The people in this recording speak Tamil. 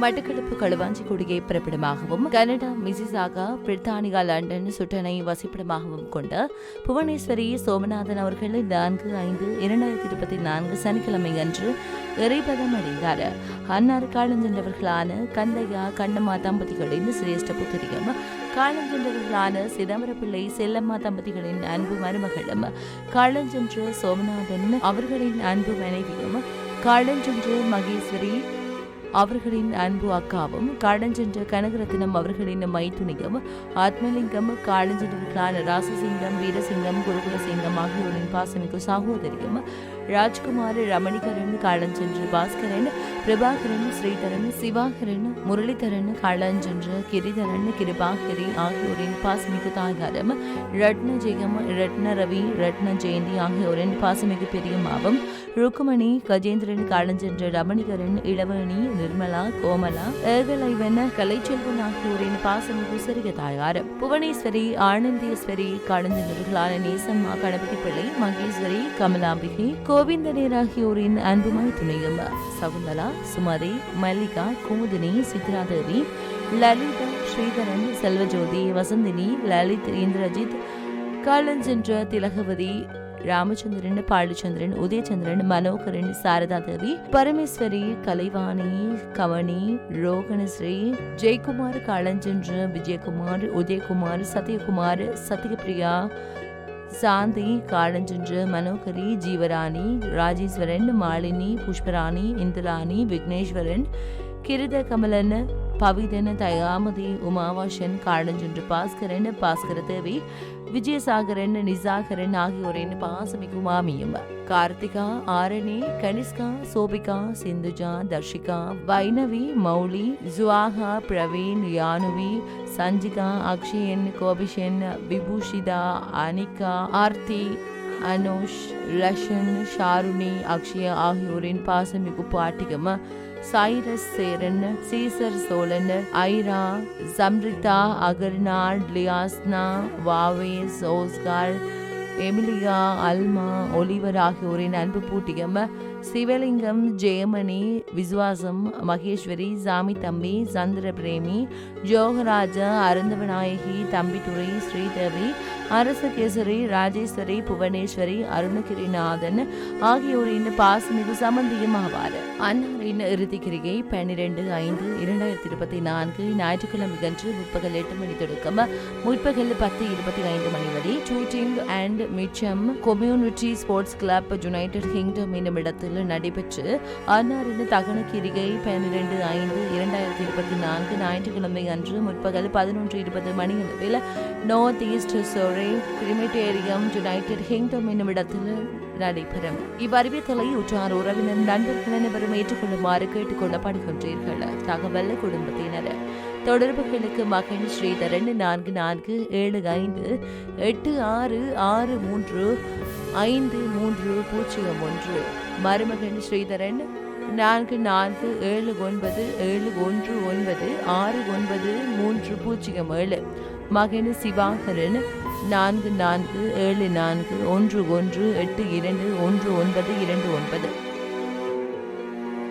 மட்டக்களப்பு களுவாஞ்சிக்குடியை பிறப்பிடமாகவும் கனடா மிசிசாகா பிரித்தானியா லண்டன் சுட்டனை வசிப்பிடமாகவும் கொண்ட புவனேஸ்வரி சோமநாதன் அவர்கள் நான்கு ஐந்து இரண்டாயிரத்தி இருபத்தி நான்கு சனிக்கிழமை அன்று இறைபதம் அடைந்தார். அன்னார் காலஞ்சென்றவர்களான கந்தையா கண்ணம்மா தம்பதிகளின் சிரேஷ்ட புத்திரியும் காலஞ்சென்றவர்களான சிதம்பரப்பிள்ளை செல்லம்மா தம்பதிகளின் அன்பு மருமகளும் காலஞ்சென்ற சோமநாதன் அவர்களின் அன்பு மனைவியும் காலஞ்சென்ற மகேஸ்வரி அவர்களின் அன்பு அக்காவும் காடஞ்சென்ற கனகரத்தினம் அவர்களின் மைத்துணியும் ஆத்மலிங்கம் காடஞ்சென்றவர்களான ராசசிங்கம் வீரசிங்கம் குருகுலசிங்கம் ஆகியோரின் பாசமிகு சகோதரியும் ராஜ்குமார் ரமணிகரன் காலஞ்சென்று பாஸ்கரன் பிரபாகரன் ஸ்ரீதரன் சிவாகரன் முரளிதரன் காலஞ்சென்று கிரிதரன் கிருபாகரி ஆகியோரின் பாசமிகு தாயாரம் ரத்ன ஜெயம் ரத்ன ரவி ரத்ன ஜெயந்தி ஆகியோரின் பாசமிகு பெரியமாவும் ருக்குமணி கஜேந்திரன் காலஞ்சென்ற ரமணிகரன் இளவேணி நிர்மலா கோமலா ஏகலைவன் கலைச்செல்வன் ஆகியோரின் பாசமிகு சிறிய தாயார். புவனேஸ்வரி ஆனந்தேஸ்வரி காலஞ்சென்றவர்களான நேசம்மா கணபதி பிள்ளை மகேஸ்வரி கமலாம்பிகை கோவிந்தனேர் ஆகியோரின் அன்புமாய் துணையும். சகுந்தலா சுமதி மல்லிகா குமுதினி சித்ராதேவி லலிதா ஸ்ரீதரன் செல்வஜோதி வசந்தினி லலித் இந்திரஜித் காலஞ்சென்ற திலகவதி ராமச்சந்திரன் பாலச்சந்திரன் உதயச்சந்திரன் மனோகரன் சாரதா தேவி பரமேஸ்வரி கலைவாணி கவனி ரோகணஸ்ரீ ஜெயக்குமார் காலஞ்சென்ற விஜயகுமார் உதயகுமார் சத்யகுமார் சத்யபிரியா சாந்தி காலஞ்சென்று மனோகரி ஜீவராணி ராஜேஸ்வரன் மாலினி புஷ்பராணி இந்திராணி விக்னேஸ்வரன் கிருத கமலன் பவிதன் தயாமதி உமாவாசன் காலஞ்சென்று பாஸ்கரன் பாஸ்கர தேவி விஜயசாகரன் நிசாகரன் ஆகியோரின் பாசமிகு மாமியும் கார்த்திகா ஆரணி கனிஷ்கா சோபிகா சிந்துஜா தர்ஷிகா வைணவி மௌலி ஜுவாகா பிரவீன் யானுவி சஞ்சிகா அக்ஷயன் கோபிஷன் விபூஷிதா அனிகா ஆர்த்தி அனுஷ் லஷன் ஷாருணி அக்ஷயா ஆகியோரின் பாசமிகு பாட்டிகம் சைரஸ் சேரன் சீசர் சோழன் ஐரா சம்ரிதா அகர்னார் லியாஸ்னா வாவேஸ் ஓஸ்கார் எமிலியா அல்மா ஒலிவர் ஆகியோரின் அன்பு பூட்டியம் சிவலிங்கம் ஜெயமணி விஸ்வாசம் மகேஸ்வரி சாமி தம்பி சந்திர பிரேமி ஜோகராஜா அருந்தவநாயகி தம்பித்துறை ஸ்ரீதேவி அரசகேசரி ராஜேஸ்வரி புவனேஸ்வரி அருணகிரிநாதன் ஆகியோரின் பாசமிகு சம்பந்தியும் ஆவார். அன்னாரின் இறுதி கிரிகை பன்னிரண்டு ஐந்து இரண்டாயிரத்தி இருபத்தி நான்கு ஞாயிற்றுக்கிழமை அன்று முற்பகல் எட்டு மணி தொடக்கம். முற்பகல் பத்து இருபத்தி ஐந்து மணி வரை shooting and Mitcham community sports club United Kingdom என்னும் இடத்தில் நடைபெற்று அன்னாரின் தகன கிரிகை பன்னிரண்டு ஐந்து இரண்டாயிரத்தி இருபத்தி நான்கு ஞாயிற்றுக்கிழமை அன்று முற்பகல் பதினொன்று இருபது மணி அளவில் North East Surrey Crematorium United Kingdom என்னும் இடத்தில் நடைபெறும். இவ்வறிவித்தலை உற்றார் உறவினர் நண்பர்கள் அனைவரும் ஏற்றுக்கொள்ளுமாறு கேட்டுக் கொள்ளப்படுகின்றீர்கள். தகவல் குடும்பத்தினர். தொடர்புகளுக்கு மகன் ஸ்ரீதரன் நான்கு நான்கு ஏழு ஐந்து எட்டு ஆறு ஆறு மூன்று ஐந்து மூன்று பூஜ்ஜியம் ஒன்று. மருமகன் ஸ்ரீதரன் நான்கு நான்கு ஏழு ஒன்பது ஏழு ஒன்று ஒன்பது ஆறு ஒன்பது மூன்று பூஜ்ஜியம் ஏழு. மகன் சிவாகரன் நான்கு நான்கு ஏழு நான்கு ஒன்று ஒன்று எட்டு இரண்டு ஒன்று ஒன்பது இரண்டு ஒன்பது.